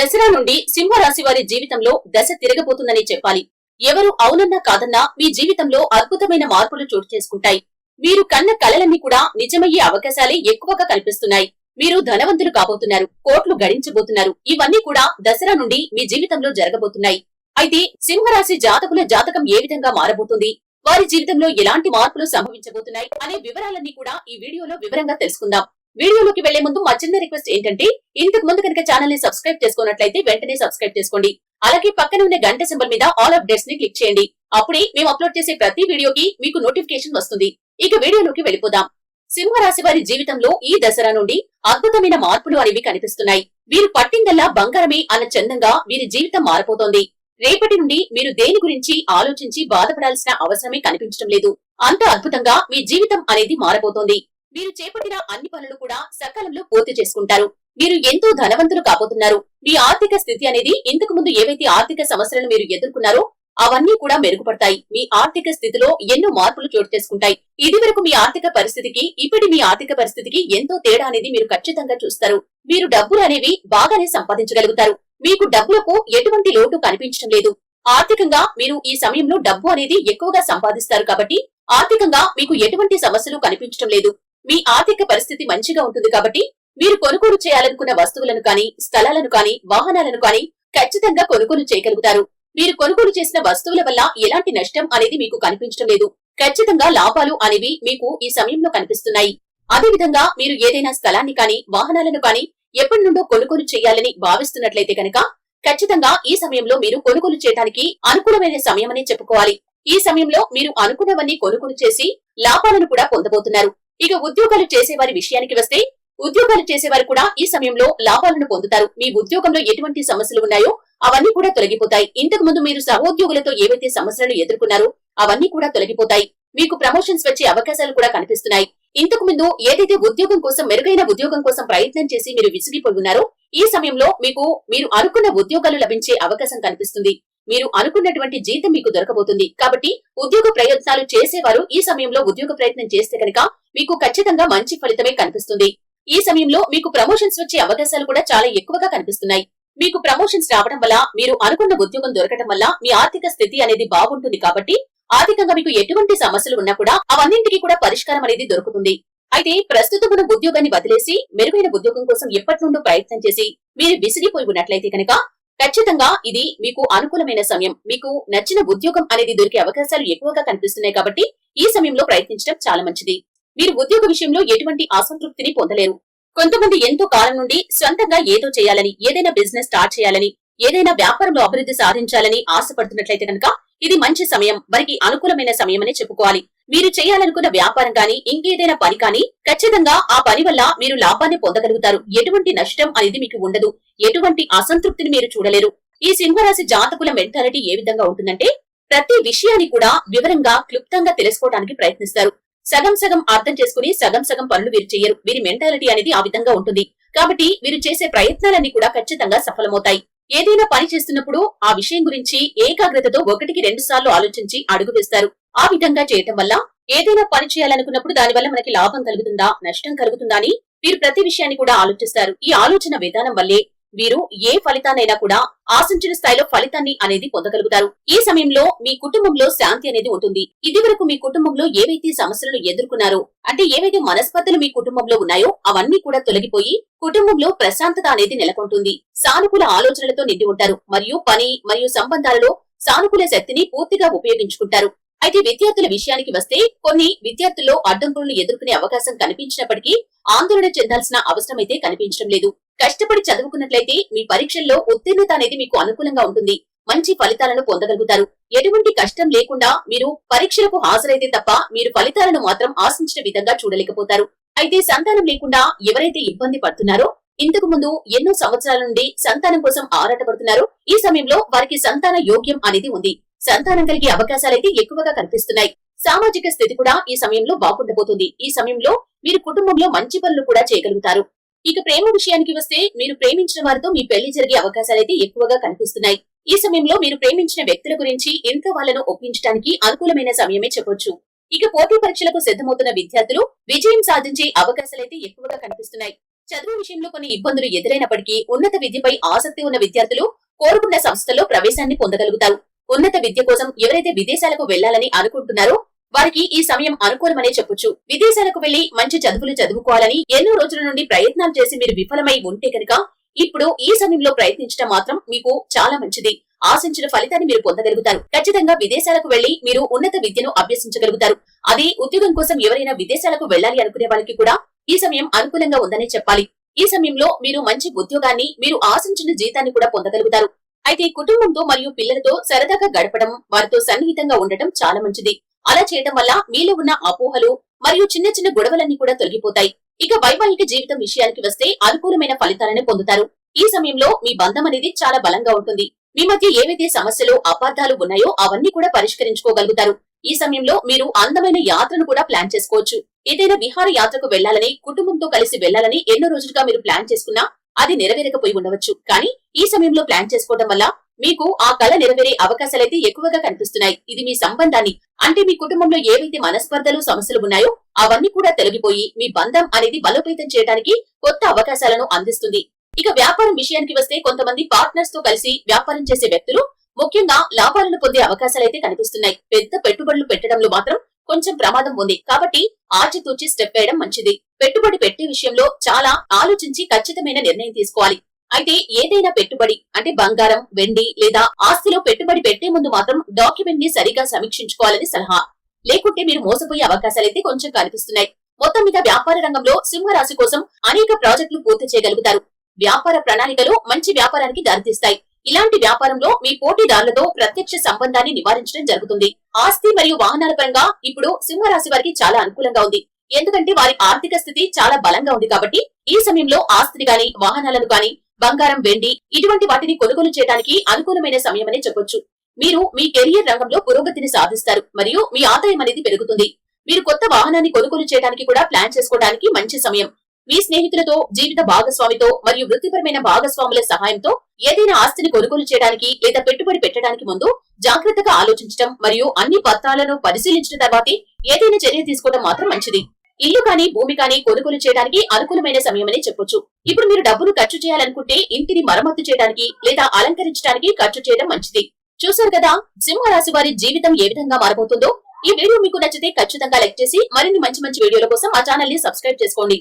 దసరా నుండి సింహరాశి వారి జీవితంలో దశ తిరగబోతుందని చెప్పాలి. ఎవరు అవునన్నా కాదన్నా మీ జీవితంలో అద్భుతమైన మార్పులు చోటు చేసుకుంటాయి. మీరు కన్న కలలన్నీ కూడా నిజమయ్యే అవకాశాలే ఎక్కువగా కనిపిస్తున్నాయి మీరు ధనవంతులు కాబోతున్నారు కోట్లు గడించబోతున్నారు. ఇవన్నీ కూడా దసరా నుండి మీ జీవితంలో జరగబోతున్నాయి. అయితే సింహరాశి జాతకుల జాతకం ఏ విధంగా మారబోతుంది? వారి జీవితంలో ఎలాంటి మార్పులు సంభవించబోతున్నాయి? అనే వివరాలన్నీ కూడా ఈ వీడియోలో వివరంగా తెలుసుకుందాం. వీడియోలోకి వెళ్ళే ముందు మా చిన్న రిక్వెస్ట్ ఏంటంటే ఇంతకు ముందు కనుక ఛానల్ని సబ్స్క్రైబ్ చేసుకున్నట్లయితే వెంటనే సబ్స్క్రైబ్ చేసుకోండి. అలాగే పక్కన ఉన్న గంట సింబల్ మీద ఆల్ అప్డేట్స్ని క్లిక్ చేయండి. అప్పుడే మేము అప్లోడ్ చేసే ప్రతి వీడియోకి మీకు నోటిఫికేషన్ వస్తుంది. ఇక వీడియోలోకి వెళ్ళిపోదాం. సింహరాశి వారి జీవితంలో ఈ దసరా నుండి అద్భుతమైన మార్పులు అనేవి కనిపిస్తున్నాయి. వీరు పట్టిందల్లా బంగారమే అన్న చందంగా వీరి జీవితం మారిపోతోంది. రేపటి నుండి మీరు దేని గురించి ఆలోచించి బాధపడాల్సిన అవసరమే కనిపించడం లేదు. అంత అద్భుతంగా మీ జీవితం అనేది మారబోతోంది మీరు చేపట్టిన అన్ని పనులు కూడా సకాలంలో పూర్తి చేసుకుంటారు. మీరు ఎంతో ధనవంతులు కాబోతున్నారు. మీ ఆర్థిక స్థితి అనేది ఇంతకు ముందు ఏవైతే ఆర్థిక సమస్యలను మీరు ఎదుర్కొన్నారో అవన్నీ కూడా మెరుగుపడతాయి. మీ ఆర్థిక స్థితిలో ఎన్నో మార్పులు చోటు చేసుకుంటాయి. ఇది వరకు మీ ఆర్థిక పరిస్థితికి ఇప్పటి మీ ఆర్థిక పరిస్థితికి ఎంతో తేడా అనేది మీరు ఖచ్చితంగా చూస్తారు. మీరు డబ్బులు అనేవి బాగానే సంపాదించగలుగుతారు. మీకు డబ్బులకు ఎటువంటి లోటు కనిపించడం లేదు. ఆర్థికంగా మీరు ఈ సమయంలో డబ్బు అనేది ఎక్కువగా సంపాదిస్తారు కాబట్టి ఆర్థికంగా మీకు ఎటువంటి సమస్యలు కనిపించడం లేదు. మీ ఆర్థిక పరిస్థితి మంచిగా ఉంటుంది కాబట్టి మీరు కొనుగోలు చేయాలనుకున్న వస్తువులను కానీ స్థలాలను కానీ వాహనాలను కానీ ఖచ్చితంగా కొనుగోలు చేయగలుగుతారు. మీరు కొనుగోలు చేసిన వస్తువుల వల్ల ఎలాంటి నష్టం అనేది మీకు కనిపించడం లేదు. ఖచ్చితంగా లాభాలు అనేవి మీకు ఈ సమయంలో కనిపిస్తున్నాయి. అదేవిధంగా మీరు ఏదైనా స్థలాన్ని కానీ వాహనాలను కానీ ఎప్పటి నుండో కొనుగోలు చేయాలని భావిస్తున్నట్లయితే కనుక ఖచ్చితంగా ఈ సమయంలో మీరు కొనుగోలు చేయడానికి అనుకూలమైన సమయమని చెప్పుకోవాలి. ఈ సమయంలో మీరు అనుకున్నవన్నీ కొనుగోలు చేసి లాభాలను కూడా పొందబోతున్నారు. ఇక ఉద్యోగాలు చేసేవారి విషయానికి వస్తే ఉద్యోగాలు చేసేవారు కూడా ఈ సమయంలో లాభాలను పొందుతారు. మీ ఉద్యోగంలో ఎటువంటి సమస్యలు ఉన్నాయో అవన్నీ కూడా తొలగిపోతాయి. ఇంతకు ముందు మీరు సహోద్యోగులతో ఏవైతే సమస్యలను ఎదుర్కొన్నారో అవన్నీ కూడా తొలగిపోతాయి. మీకు ప్రమోషన్స్ వచ్చే అవకాశాలు కూడా కనిపిస్తున్నాయి. ఇంతకు ముందు ఏదైతే ఉద్యోగం కోసం మెరుగైన ఉద్యోగం కోసం ప్రయత్నం చేసి మీరు విసిగిపోయి ఉన్నారో ఈ సమయంలో మీకు మీరు అనుకున్న ఉద్యోగాలు లభించే అవకాశం కనిపిస్తుంది. మీరు అనుకున్నటువంటి జీతం మీకు దొరకబోతుంది. కాబట్టి ఉద్యోగ ప్రయత్నాలు చేసేవారు ఈ సమయంలో ఉద్యోగ ప్రయత్నం చేస్తే కనుక మీకు ఖచ్చితంగా మంచి ఫలితమే కనిపిస్తుంది. ఈ సమయంలో మీకు ప్రమోషన్స్ వచ్చే అవకాశాలు కూడా చాలా ఎక్కువగా కనిపిస్తున్నాయి. మీకు ప్రమోషన్స్ రావడం వల్ల మీరు అనుకున్న ఉద్యోగం దొరకడం వల్ల మీ ఆర్థిక స్థితి అనేది బాగుంటుంది కాబట్టి ఆర్థికంగా మీకు ఎటువంటి సమస్యలు ఉన్నా కూడా అవన్నింటికి కూడా పరిష్కారం అనేది దొరుకుతుంది. అయితే ప్రస్తుతం ఉన్న ఉద్యోగాన్ని వదిలేసి మెరుగైన ఉద్యోగం కోసం ఎప్పటి నుండి ప్రయత్నం చేసి మీరు విసిగిపోయి ఉన్నట్లయితే కనుక ఖచ్చితంగా ఇది మీకు అనుకూలమైన సమయం. మీకు నచ్చిన ఉద్యోగం అనేది దొరికే అవకాశాలు ఎక్కువగా కనిపిస్తున్నాయి కాబట్టి ఈ సమయంలో ప్రయత్నించడం చాలా మంచిది. మీరు ఉద్యోగ విషయంలో ఎటువంటి అసంతృప్తిని పొందలేరు. కొంతమంది ఎంతో కాలం నుండి స్వంతంగా ఏదో చేయాలని ఏదైనా బిజినెస్ స్టార్ట్ చేయాలని ఏదైనా వ్యాపారంలో అభివృద్ధి సాధించాలని ఆశపడుతున్నట్లయితే కనుక ఇది మంచి సమయం. వారికి అనుకూలమైన సమయం అని చెప్పుకోవాలి. మీరు చేయాలనుకున్న వ్యాపారం కానీ ఇంకేదైనా పని కానీ ఖచ్చితంగా ఆ పని వల్ల మీరు లాభాన్ని పొందగలుగుతారు. ఎటువంటి నష్టం అనేది మీకు ఉండదు. ఎటువంటి అసంతృప్తిని మీరు చూడలేరు. ఈ సింహరాశి జాతకుల మెంటాలిటీ ఏ విధంగా ఉంటుందంటే ప్రతి విషయాన్ని కూడా వివరంగా క్లుప్తంగా తెలుసుకోవడానికి ప్రయత్నిస్తారు. సగం సగం అర్థం చేసుకుని సగం సగం పనులు వీరు చేయరు. వీరి మెంటాలిటీ అనేది ఆ విధంగా ఉంటుంది. కాబట్టి వీరు చేసే ప్రయత్నాలన్నీ కూడా ఖచ్చితంగా సఫలమవుతాయి. ఏదైనా పని చేస్తున్నప్పుడు ఆ విషయం గురించి ఏకాగ్రతతో ఒకటికి రెండు సార్లు ఆలోచించి అడుగు వేస్తారు. ఆ విధంగా చేయటం వల్ల ఏదైనా పని చేయాలనుకున్నప్పుడు దానివల్ల మనకి లాభం కలుగుతుందా? నష్టం కలుగుతుందా అని వీరు ప్రతి విషయాన్ని కూడా ఆలోచిస్తారు. ఈ ఆలోచన విధానం వల్లే వీరు ఏ ఫలితాన్నైనా కూడా ఆశించిన స్థాయిలో ఫలితాన్ని అనేది పొందగలుగుతారు. ఈ సమయంలో మీ కుటుంబంలో శాంతి అనేది ఉంటుంది. ఇది వరకు మీ కుటుంబంలో ఏవైతే సమస్యలను ఎదుర్కొన్నారో అంటే ఏవైతే మనస్పర్ధలు మీ కుటుంబంలో ఉన్నాయో అవన్నీ కూడా తొలగిపోయి కుటుంబంలో ప్రశాంతత అనేది నెలకొంటుంది. సానుకూల ఆలోచనలతో నిండి ఉంటారు. మరియు పని మరియు సంబంధాలలో సానుకూల శక్తిని పూర్తిగా ఉపయోగించుకుంటారు. అయితే విద్యార్థుల విషయానికి వస్తే కొన్ని విద్యార్థుల్లో అడ్డంకులను ఎదుర్కొనే అవకాశం కనిపించినప్పటికీ ఆందోళన చెందాల్సిన అవసరం అయితే కనిపించడం లేదు. కష్టపడి చదువుకున్నట్లయితే మీ పరీక్షల్లో ఉత్తీర్ణత అనేది మీకు అనుకూలంగా ఉంటుంది. మంచి ఫలితాలను పొందగలుగుతారు. ఎటువంటి కష్టం లేకుండా మీరు పరీక్షలకు హాజరైతే తప్ప మీరు ఫలితాలను మాత్రం ఆశించిన విధంగా చూడలేకపోతారు. అయితే సంతానం లేకుండా ఎవరైతే ఇబ్బంది పడుతున్నారో ఇంతకు ముందు ఎన్నో సంవత్సరాల నుండి సంతానం కోసం ఆరాటపడుతున్నారు. ఈ సమయంలో వారికి సంతాన యోగ్యం అనేది ఉంది. సంతానం కలిగే అవకాశాలైతే ఎక్కువగా కనిపిస్తున్నాయి. సామాజిక స్థితి కూడా ఈ సమయంలో బాగుండబోతుంది. ఈ సమయంలో మీరు కుటుంబంలో మంచి పనులు కూడా చేయగలుగుతారు. ఇక ప్రేమ విషయానికి వస్తే మీరు ప్రేమించిన వారితో మీ పెళ్ళి జరిగే అవకాశాలైతే ఎక్కువగా కనిపిస్తున్నాయి. ఈ సమయంలో మీరు ప్రేమించిన వ్యక్తుల గురించి ఇంట్లో వాళ్ళను ఒప్పించడానికి అనుకూలమైన సమయమే చెప్పొచ్చు. ఇక పోటీ పరీక్షలకు సిద్ధమవుతున్న విద్యార్థులు విజయం సాధించే అవకాశాలైతే ఎక్కువగా కనిపిస్తున్నాయి. చదువు విషయంలో కొన్ని ఇబ్బందులు ఎదురైనప్పటికీ ఉన్నత విద్యపై ఆసక్తి ఉన్న విద్యార్థులు కోరుకున్న సంస్థలో ప్రవేశాన్ని పొందగలుగుతారు. ఉన్నత విద్య కోసం ఎవరైతే విదేశాలకు వెళ్ళాలని అనుకుంటున్నారో వారికి ఈ సమయం అనుకూలమనే చెప్పొచ్చు. విదేశాలకు వెళ్ళి మంచి చదువులు చదువుకోవాలని ఎన్నో రోజుల నుండి ప్రయత్నాలు చేసి మీరు విఫలమై ఉంటే కనుక ఇప్పుడు ఈ సమయంలో ప్రయత్నించడం మాత్రం మీకు చాలా మంచిది. ఆశించిన ఫలితాన్ని మీరు పొందగలుగుతారు. ఖచ్చితంగా విదేశాలకు వెళ్ళి మీరు ఉన్నత విద్యను అభ్యసించగలుగుతారు. అది ఉద్యోగం కోసం ఎవరైనా విదేశాలకు వెళ్ళాలి అనుకునే వాళ్ళకి కూడా ఈ సమయం అనుకూలంగా ఉందనే చెప్పాలి. ఈ సమయంలో మీరు మంచి ఉద్యోగాన్ని మీరు ఆశించిన జీతాన్ని కూడా పొందగలుగుతారు. అయితే కుటుంబంతో మరియు పిల్లలతో సరదాగా గడపడం వారితో సన్నిహితంగా ఉండటం చాలా మంచిది. అలా చేయడం వల్ల మీలో ఉన్న అపోహలు మరియు చిన్న చిన్న గొడవలన్నీ కూడా తొలగిపోతాయి. ఇక వైవాహిక జీవితం విషయానికి వస్తే అనుకూలమైన ఫలితాలను పొందుతారు. ఈ సమయంలో మీ బంధం అనేది చాలా బలంగా ఉంటుంది. మీ మధ్య ఏవైతే సమస్యలు అపార్థాలు ఉన్నాయో అవన్నీ కూడా పరిష్కరించుకోగలుగుతారు. ఈ సమయంలో మీరు అందమైన యాత్రను కూడా ప్లాన్ చేసుకోవచ్చు. ఏదైనా విహార యాత్రకు వెళ్ళాలని కుటుంబంతో కలిసి వెళ్ళాలని ఎన్నో రోజులుగా మీరు ప్లాన్ చేసుకున్నా అది నెరవేరకపోయి ఉండవచ్చు. కానీ ఈ సమయంలో ప్లాన్ చేసుకోవడం వల్ల మీకు ఆ కళ నెరవేరే అవకాశాలైతే ఎక్కువగా కనిపిస్తున్నాయి. ఇది మీ సంబంధాన్ని అంటే మీ కుటుంబంలో ఏవైతే మనస్పర్ధలు సమస్యలు ఉన్నాయో అవన్నీ కూడా తొలగిపోయి మీ బంధం అనేది బలోపేతం చేయడానికి కొత్త అవకాశాలను అందిస్తుంది. ఇక వ్యాపారం విషయానికి వస్తే కొంతమంది పార్ట్నర్స్తో కలిసి వ్యాపారం చేసే వ్యక్తులు ముఖ్యంగా లాభాలను పొందే అవకాశాలైతే కనిపిస్తున్నాయి. పెద్ద పెట్టుబడులు పెట్టడంలో మాత్రం కొంచెం ప్రమాదం ఉంది. కాబట్టి ఆచితూచి స్టెప్ వేయడం మంచిది. పెట్టుబడి పెట్టే విషయంలో చాలా ఆలోచించి ఖచ్చితమైన నిర్ణయం తీసుకోవాలి. అయితే ఏదైనా పెట్టుబడి అంటే బంగారం వెండి లేదా ఆస్తిలో పెట్టుబడి పెట్టే ముందు మాత్రం డాక్యుమెంట్ని సరిగా సమీక్షించుకోవాలని సలహా. లేకుంటే మీరు మోసపోయే అవకాశాలైతే కొంచెం కనిపిస్తున్నాయి. మొత్తం మీద వ్యాపార రంగంలో సింహరాశి కోసం అనేక ప్రాజెక్టులు పూర్తి చేయగలుగుతారు. వ్యాపార ప్రణాళికలు మంచి వ్యాపారానికి దారితీస్తాయి. ఇలాంటి వ్యాపారంలో మీ పోటీదారులతో ప్రత్యక్ష సంబంధాన్ని నివారించడం జరుగుతుంది. ఆస్తి మరియు వాహనాల పరంగా ఇప్పుడు సింహరాశి వారికి చాలా అనుకూలంగా ఉంది. ఎందుకంటే వారి ఆర్థిక స్థితి చాలా బలంగా ఉంది కాబట్టి ఈ సమయంలో ఆస్తిని గాని వాహనాలను గాని బంగారం వెండి ఇటువంటి వాటిని కొనుగోలు చేయడానికి అనుకూలమైన సమయమనే చెప్పొచ్చు. మీరు మీ కెరియర్ రంగంలో పురోగతిని సాధిస్తారు మరియు మీ ఆదాయం అనేది పెరుగుతుంది. మీరు కొత్త వాహనాన్ని కొనుగోలు చేయడానికి కూడా ప్లాన్ చేసుకోవడానికి మంచి సమయం. మీ స్నేహితులతో జీవిత భాగస్వామితో మరియు వృత్తిపరమైన భాగస్వాముల సహాయంతో ఏదైనా ఆస్తిని కొనుగోలు చేయడానికి లేదా పెట్టుబడి పెట్టడానికి ముందు జాగ్రత్తగా ఆలోచించడం మరియు అన్ని పత్రాలను పరిశీలించిన తర్వాతే ఏదైనా చర్య తీసుకోవడం మాత్రం మంచిది. ఇల్లు కానీ భూమి కానీ కొనుగోలు చేయడానికి అనుకూలమైన సమయమని చెప్పొచ్చు. ఇప్పుడు మీరు డబ్బును ఖర్చు చేయాలనుకుంటే ఇంటిని మరమ్మతు చేయడానికి లేదా అలంకరించడానికి ఖర్చు చేయడం మంచిది. చూశారు కదా? సింహరాశి వారి జీవితం ఏ విధంగా మారబోతుందో? ఈ వీడియో మీకు నచ్చితే ఖచ్చితంగా లైక్ చేసి మరిన్ని మంచి మంచి వీడియోల కోసం మా ఛానల్ని సబ్స్క్రైబ్ చేసుకోండి.